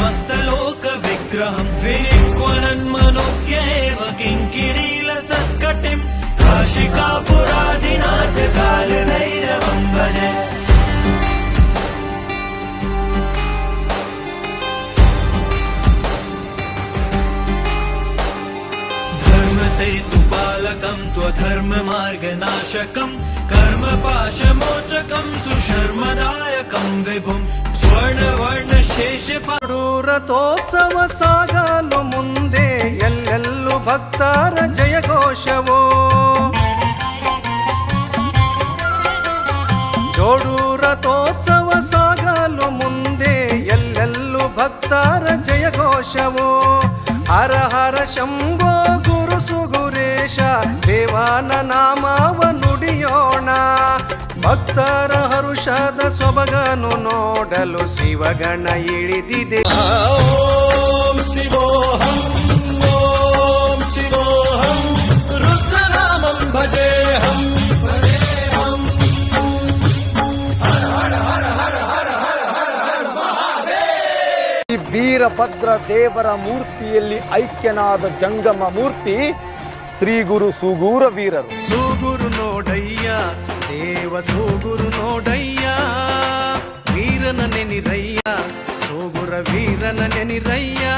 समस्तलोक विग्रहम् विनिक्वनन्मनोज्ञेव किङ्किणीलसत्कटिम् काशिकापुराधिनाथ कालभैरवम् भजे धर्मसेतुपालकम् त्वधर्ममार्गनाशकम् कर्मपाशमोचकम् सुशर्मदायकम् विभुम् स्वर्णवर्णशेषपा ರಥೋತ್ಸವ ಸಾಗಲು ಮುಂದೆ ಎಲ್ಲೆಲ್ಲೂ ಭಕ್ತರ ಜಯಘೋಷವೋ ಜೋಡು ರಥೋತ್ಸವ ಸಾಗಲು ಮುಂದೆ ಎಲ್ಲೆಲ್ಲೂ ಭಕ್ತರ ಜಯಘೋಷವೋ ಹರ ಹರ ಶಂಭೋ ಗುರು ಸುಗುರೇಶ ದೇವಾನ ನಾಮವ ನುಡಿಯೋಣ ಭಕ್ತರ ಹರ್ಷದ ಸೊಬಗನು ನೋಡಲು ಶಿವಗಣ ಇಳಿದಿದೆ. ಓಂ ಶಿವೋಹಂ ಓಂ ಶಿವೋಹಂ ರುದ್ರನಾಮಂ ಭಜೇಹಂ ವೀರಭದ್ರ ದೇವರ ಮೂರ್ತಿಯಲ್ಲಿ ಐಕ್ಯನಾದ ಜಂಗಮ ಮೂರ್ತಿ శ్రీ గురు సుగూర వీరరు. సుగురు నోడయ్యా దేవ సుగురు నోడయ్యా వీరన నెనిరయ్యా సుగుర వీరన నెనిరయ్యా